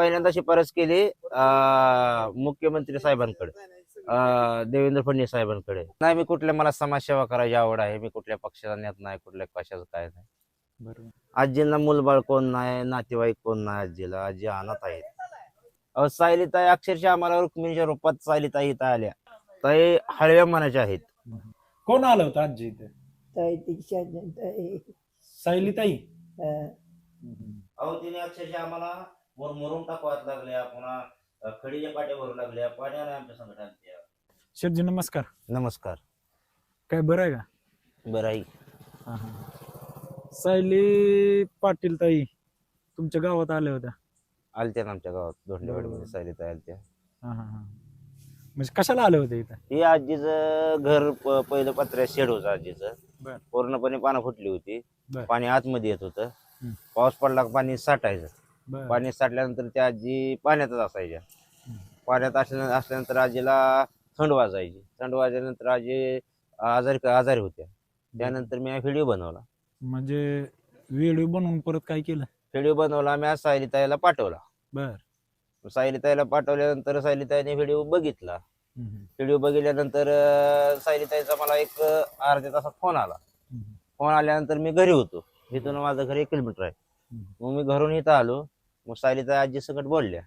पहिल्यांदा शिफारस केली अं, मुख्यमंत्री साहेबांकडे. अं, देवेंद्र फडणवीस साहेबांकडे. नाही मी कुठल्या मला समाजसेवा करायची आवड आहे मी कुठल्या पक्षाचा नेत नाही कुठल्या कशाचं काय नाही. बरोबर. आजींना मुलबाळ कोण नाही नातेवाईक कोण नाही आजीला आजी अनाथ आहेत. सायलीताई अक्षरशः आम्हाला रुक्मिणीच्या रूपात सायलीताई इथं आल्या. ताई हळव्या मनाच्या आहेत. कोण आलं होतं आजी इथे? ताई दीक्षा ताई. सायली ताई अं, अहो तिने अक्षरशः आम्हाला मुरमुरून टाकवात लागल्या पुन्हा खडीच्या पाट्या भरू लागल्या पाण्याने आमच्या संघटना शेठजी नमस्कार नमस्कार काय बरं आहे का बरं आई हा, हा. सायली पाटील ताई तुमच्या गावात आल्या होत्या आलत्या ना आमच्या गावात धोंडेवाडीमध्ये बरोबर. आलत्या हा, हा, हा. म्हणजे कशाला आले होते इथं ही आजीचं घर प- पहिलं पत्र्या शेड होतं आजीचं. पूर्णपणे पानं फुटली होती बर. पाणी आतमध्ये येत होतं. पाऊस पडला का पाणी साठायचं. पाणी साठल्यानंतर त्या आजी पाण्यातच असायच्या. पाण्यात असल्या असल्यानंतर आजीला थंड वाजायची. थंड वाजल्यानंतर आजी आजारी आजारी होत्या. त्यानंतर मी व्हिडिओ बनवला. म्हणजे व्हिडिओ बनवून परत काय केलं? व्हिडिओ बनवला मी आज सायलीताईला पाठवला. बर. सायलीताईला पाठवल्यानंतर सायलीताईने व्हिडिओ बघितला. व्हिडिओ बघितल्यानंतर सायलीताईचा मला एक अर्ध्या तासात फोन आला. फोन आल्यानंतर मी घरी होतो. इथून माझं घर एक किलोमीटर आहे. मग मी घरून इथं आलो. मग सायलीताई आजी सकट बोलल्या.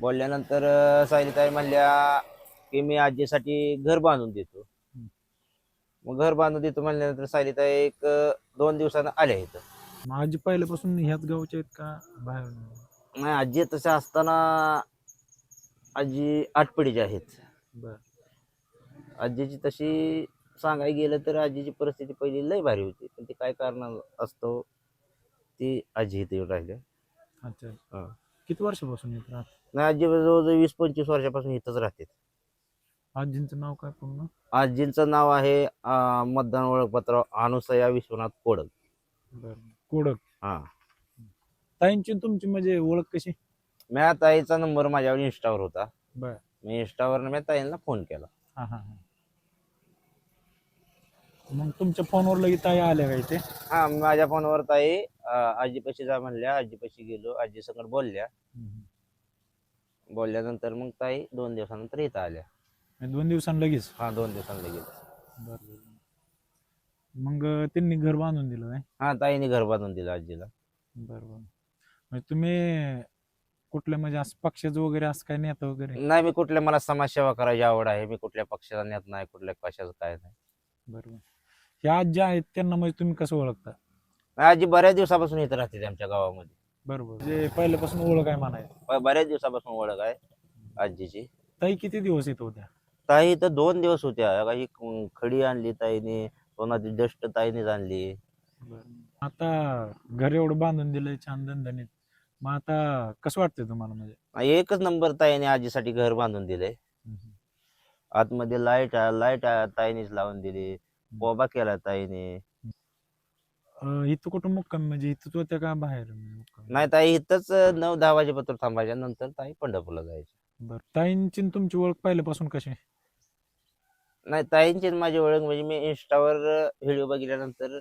बोलल्यानंतर सायलीताई म्हणल्या की मी आजीसाठी घर बांधून देतो. मग घर बांधून देतो म्हणल्यानंतर सायलीताई एक दोन दिवसानं आल्या इथं. आजी पहिल्यापासून ह्याच गावचे आहेत का बाहेर? नाही आजी तशा असताना आजी आठपडीची आहेत. आजीची तशी सांगायला गेलं तर आजीची परिस्थिती पहिली लय भारी होती. पण ती काय कारण असतो ती आजी इथे येऊन राहिली अच्छा. हा. किती वर्षापासून येत राहत? नाही आजी जवळजवळ वीस पंचवीस वर्षापासून इथंच राहते. आजींचं नाव काय पूर्ण? आजींचं नाव आहे अं, मतदान ओळखपत्र अनुसया विश्वनाथ कोडक बर. कोडक हा. ताईंची आणि तुमची म्हणजे ओळख कशी? मी ताईचा नंबर माझ्यावर इंस्टावर होता. बर. मी इंस्टावर मी ताईंना फोन केला. हा हा हा. मग तुमच्या फोनवर लगेच ताई आल्या का इथे? हा माझ्या फोनवर ताई आजीपाशी जा म्हणल्या आजीपाशी गेलो आजी सकट बोलल्या. बोलल्यानंतर मग ताई दोन दिवसानंतर इथं आल्या. आणि दोन दिवसांनी लगेच? हा दोन दिवसांनी बर मग त्यांनी घर बांधून दिलं काय? हा ताईने घर बांधून दिलं आजीला. बर बर. म्हणजे तुम्ही कुठल्या म्हणजे असं पक्षाचं वगैरे असं काय नेता वगैरे? नाही मी कुठल्या मला समाजसेवा करायची आवड आहे. मी कुठल्या पक्षाचा नेत नाही कुठल्या कशाचं काय नाही. बरोबर ह्या आजी आहेत त्यांना म्हणजे तुम्ही कसं ओळखता? आजी बऱ्याच दिवसापासून इथं राहते आमच्या गावामध्ये. बरोबर. म्हणजे पहिल्यापासून ओळख आहे म्हणायचं ब- बऱ्याच दिवसापासून ओळख आहे आजीची. ताई किती दिवस येत होत्या? ताई इथं दोन दिवस होत्या. का ही क- खडी आणली ताईने ती डस्ट ताईनेच आणली. आता घर एवढं बांधून दिलंय छान धंदणीत मग आता कसं वाटतंय तुम्हाला म्हणजे? एकच नंबर ताईने आजीसाठी घर बांधून दिलंय. आतमध्ये लाइट लाइट ताईनेच लावून दिली. बोबा केला ताईने. अं, इथं कुठं मुक्काम? म्हणजे इथंच होत्या का बाहेर मुक्काम? नाही ताई इथंच नऊ दहा वाजेपत्र थांबायच्या नंतर ताई पंढरपूरला जायची. बरं ताईंची तुमची ओळख पहिल्यापासून कशी नाही ताईंची आणि माझी ओळख म्हणजे मी इंस्टावर व्हिडिओ बघितल्यानंतर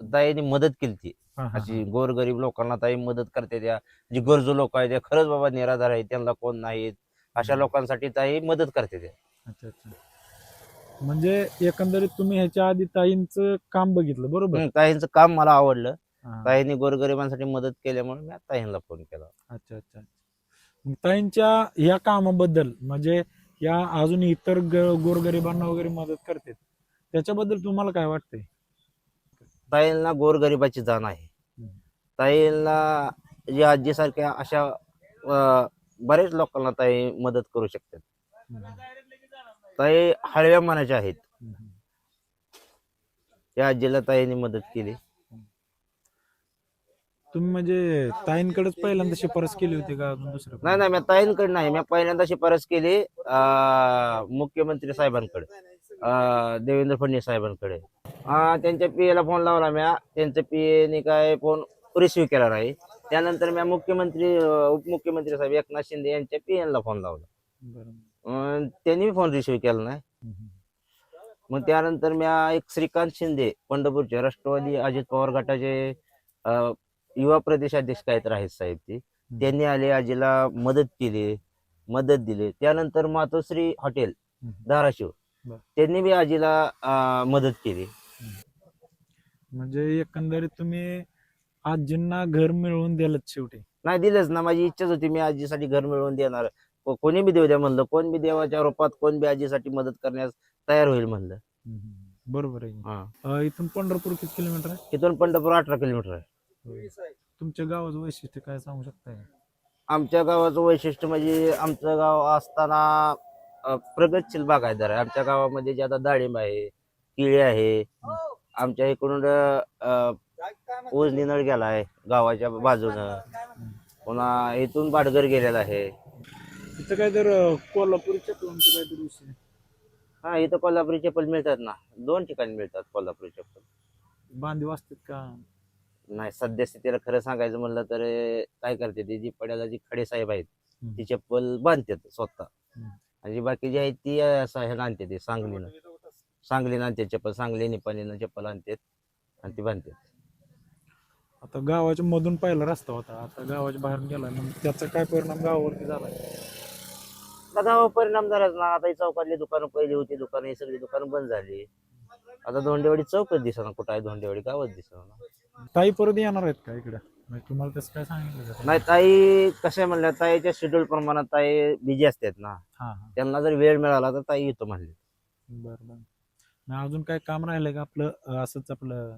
ताईने मदत केली ती हा, हा, अशी गोरगरीब लोकांना ताई मदत करते त्या जी गरजू लोक आहेत त्या खरंच बाबा निराधार आहेत त्यांना कोण नाहीत? अशा. लोकांसाठी ताई मदत करते त्या. अच्छा अच्छा. म्हणजे एकंदरीत तुम्ही ह्याच्या आधी ताईंचं काम बघितलं बरोबर? ताईंचं काम मला आवडलं. हा. ताईंनी गोरगरिबांसाठी मदत केल्यामुळे मी ताईंना फोन केला. अच्छा अच्छा. मग ताईंच्या या कामाबद्दल म्हणजे या अजून इतर ग- गोरगरिबांना वगैरे मदत करते त्याच्याबद्दल तुम्हाला काय वाटतंय? ताईंना गोरगरिबाची जाण आहे. हम्म. ताईंना जी आजीसारख्या अशा अं, बरेच लोकांना ताई मदत करू शकतात. ताई हळव्या मनाच्या आहेत. या आजीला ताईने मदत केली. तुम्ही म्हणजे ताईंकडेच पहिल्यांदा शिफारस केली होती का अजून दुसरं नाही नाही मी ताईंकडे नाही. मी पहिल्यांदा शिफारस केली अं, मुख्यमंत्री साहेबांकडे अं, देवेंद्र फडणवीस साहेबांकडे. अं, त्यांच्या पीएला फोन लावला म्या. त्यांच्या पीएने काय फोन रिसिव्ह केला नाही. त्यानंतर मी मुख्यमंत्री अं, उपमुख्यमंत्री साहेब एकनाथ शिंदे यांच्या पीएनला फोन लावला. बरं. अं, त्यांनी फोन रिसिव्ह केला नाही. मग त्यानंतर मी एक श्रीकांत शिंदे पंढरपूरचे राष्ट्रवादी अजित पवार गटाचे अं, युवा प्रदेशाध्यक्ष काहीतरी आहेत साहेब ती त्यांनी आले आजीला मदत केली मदत दिली त्यानंतर मातोश्री हॉटेल. धाराशिव बर. त्यांनी बी आजीला अं, मदत केली म्हणजे एकंदरीत तुम्ही आजींना घर मिळवून दिलं शेवटी नाही दिलंच ना माझी इच्छाच होती मी आजीसाठी घर मिळवून देणार कोणी बी देऊ द्या म्हणलं कोण बी देवाच्या रूपात कोण बी आजीसाठी मदत करण्यास तयार होईल म्हणलं. बरोबर आहे. हा. अं, इथून पंढरपूर किती किलोमीटर आहे? इथून पंढरपूर अठरा किलोमीटर आहे. तुमच्या गावाचं वैशिष्ट्य काय सांगू शकताय? आमच्या गावाचं वैशिष्ट्य म्हणजे आमचं गाव असताना अं, प्रगतशील बागायतदार आहे आमच्या गावामध्ये जे आता डाळिंब आहे केळी आहे आमच्या इकडून अं, नळ गेला आहे गावाच्या बाजूनं. पुन्हा इथून बाडगर गेलेला आहे. तिथं काय तर कोल्हापूर चपलांचं विषय हा इथं कोल्हापुरी चप्पल मिळतात ना. दोन ठिकाणी मिळतात कोल्हापुरी चप्पल बांधीव असतात का? नाही सध्या स्थितीला खरं सांगायचं म्हणलं तर अं, काय करते ती जी पड्याला जी खडे साहेब आहेत ती चप्पल बांधतात स्वतः. हम्म. आणि जी बाकी आहेत ती अं, असं ह्याला आणते ती सांगलीनं. सांगलीनं आणते चप्पल सांगली निपाणीनं चप्पल आणतात आणि ती बांधतात. आता गावाच्या मधून पहिला रस्ता होता. आता गावाच्या बाहेर गेला मग त्याचा काय परिणाम गावावरती झाला आता गावावर परिणाम झालाच ना. आता ही चौकातली दुकानं पहिली होती. दुकानं ही सगळी दुकानं बंद झाली. आता धोंडेवाडी चौकच दिसना. कुठं आहे धोंडेवाडी? गावच दिसना ताई परत येणार आहेत का इकडे? म्हणजे तुम्हाला तसं काय सांगितलं का? नाही ताई कसं आहे म्हणलं ताईच्या शेड्यूल प्रमाणात ताई बिझी असतात ना. हा हा. त्यांना जर वेळ मिळाला तर ताई येतो म्हणले. बरं बरं. मग अजून काय काम राहिलंय का आपलं? अं, असंच आपलं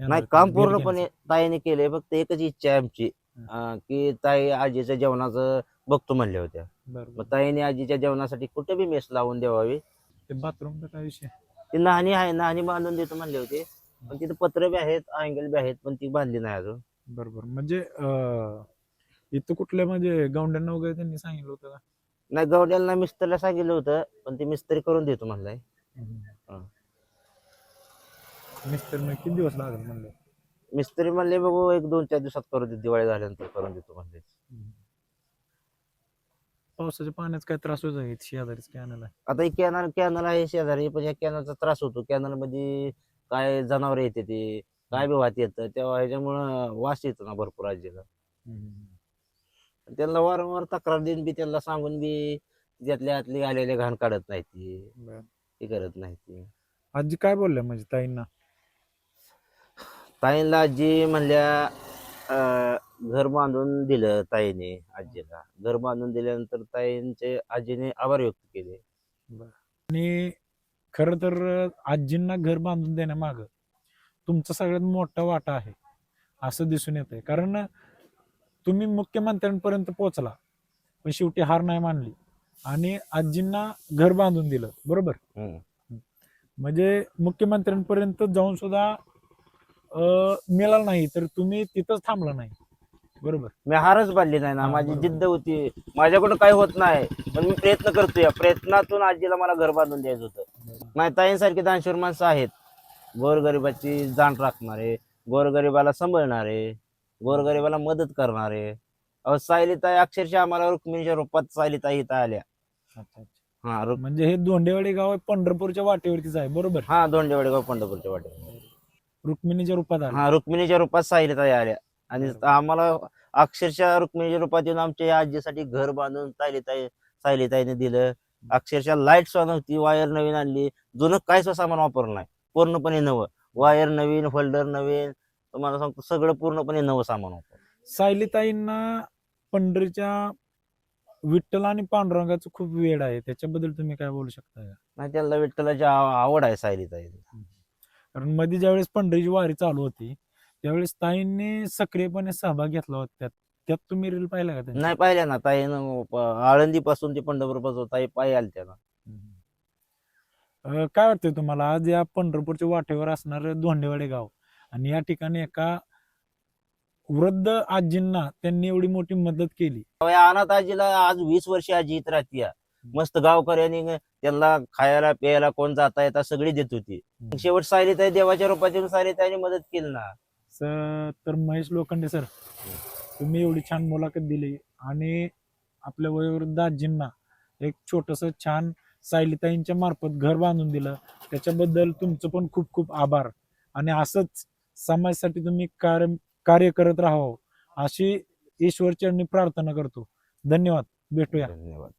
नाही? काम पूर्णपणे ताईने केले फक्त एकच इच्छा आहे आमची. की ताई आजीच्या जेवणाचं बघतो म्हणल्या होत्या. मग. ताईने आजीच्या जेवणासाठी कुठे बी मेस लावून द्यावावी ते बाथरूमचा काय विषय? ती नाहणी आहे नाहणी बांधून देतो म्हणले होते. पण तिथे पत्र बी आहेत अँगल बी आहेत पण ती बांधली नाही अजून. बरं बरं म्हणजे इथं कुठल्या म्हणजे गौंड्यांना वगैरे त्यांनी सांगितलं होतं का? नाही गवड्याला मिस्त्रीला सांगितलं होतं पण ती मिस्त्री करून देतो म्हणलाय. मिस्टर मग किती दिवस लागेल म्हणलं? मिस्त्री म्हणले बघू एक दोन चार दिवसात करून देतो दिवाळी झाल्यानंतर करून देतो म्हणले. पावसाच्या पाण्याचा काय त्रास होत आहे शेजारीच कॅनल आता ही कॅनल कॅनल आहे शेजारी पण या कॅनलचा त्रास होतो. कॅनलमध्ये काय जनावर येते ते काय बी वाहत येतं तेव्हा ह्याच्यामुळं वास येतो ना भरपूर आजीला. त्यांना वारंवार तक्रार देऊन बी त्यांना सांगून बी त्यातल्या आतली आलेले घाण काढत नाही ती. ती करत नाही ती. आजी काय बोलल्या म्हणजे ताईंना? ताईंला आजी म्हणल्या घर बांधून दिलं ताईने आजीला. घर बांधून दिल्यानंतर ताईंचे आजीने आभार व्यक्त केले. आणि खर तर आजींना घर बांधून देण्यामाग तुमचा सगळ्यात मोठा वाटा आहे असं दिसून येत आहे कारण तुम्ही मुख्यमंत्र्यांपर्यंत पोहोचला पण शेवटी हार नाही मानली. आणि आजींना घर बांधून दिलं. बरोबर. म्हणजे मुख्यमंत्र्यांपर्यंत जाऊन सुद्धा मिळालं नाही तर तुम्ही तिथंच थांबला नाही. बरोबर? मी हारच बांधली नाही ना. हा, माझी बरोबर. जिद्द होती. माझ्याकडून काही होत नाही. पण मी प्रयत्न करतोय. या प्रयत्नातून आजीला मला घर बांधून द्यायचं होतं. नाही ताईंसारखी दानशूर माणसं आहेत. गोरगरिबाची जाण राखणारे गोरगरिबाला सांभाळणारे गोरगरिबाला मदत करणारे. अहो सायलीताई अक्षरशः आम्हाला रुक्मिणीच्या रूपात सायलीताई इथं आल्या. अच्छा, अच्छा. हा रुक म्हणजे हे दोंडेवाडी गाव आहे पंढरपूरच्या वाटेवरतीच आहे. बरोबर? हा दोन डेवडेगाव पंढरपूरच्या वाटे रुक्मिणीच्या रूपात आले हा रुक्मिणीच्या रूपात सायलीताई आल्या. आणि. आम्हाला अक्षरशः रुक्मिणीच्या रूपात येऊन आमच्या या आजीसाठी घर बांधून सायलीताई सायलीताईने दिलं. अक्षरशः लाइट सुद्धा नव्हती वायर नवीन आणली. जुनं काय सुद्धा सामान वापरलं नाही. पूर्णपणे नवं. वायर नवीन होल्डर नवीन. तुम्हाला सांगतो सगळं पूर्णपणे नवं सामान वापर सायलीताईंना पंढरीच्या विठ्ठल आणि पांडुरंगाचं खूप वेळ आहे. त्याच्याबद्दल तुम्ही काय बोलू शकता? का? नाही त्याला विठ्ठलाची आव- आवड आहे सायलीताई कारण मध्ये ज्यावेळेस पंढरीची वारी चालू होती त्यावेळेस ताईंनी सक्रियपणे सहभाग घेतला होता. त्यात त्यात तुम्ही रील पाहिला का? नाही पाहिल्या ना. ताईनं आळंदी पासून ते पंढरपूरपासून ताई पायी ना. अं, काय वाटतंय तुम्हाला? आज या पंढरपूरच्या वाटेवर असणार धोंडेवाडे गाव आणि या ठिकाणी एका वृद्ध आजींना त्यांनी एवढी मोठी मदत केली. अनाथ आजीला आज वीस वर्ष आजी इथं राहते मस्त गावकऱ्यांनी त्यांना खायला प्यायला कोण जाता येता सगळी देत होती. शेवट सायलीताई देवाच्या रूपात येऊन सायलीताईने मदत केली ना. स- तर महेश लोखंडे सर तुम्ही एवढी छान मुलाखत दिली आणि आपल्या वयोवृद्ध आजींना एक छोटस छान सायलीताईंच्या मार्फत घर बांधून दिलं. त्याच्याबद्दल तुमचं पण खूप खूप आभार. आणि असंच समाजासाठी तुम्ही कार्य कार्य करत राहावं अशी ईश्वरचरणी प्रार्थना करतो. धन्यवाद. भेटूया. धन्यवाद.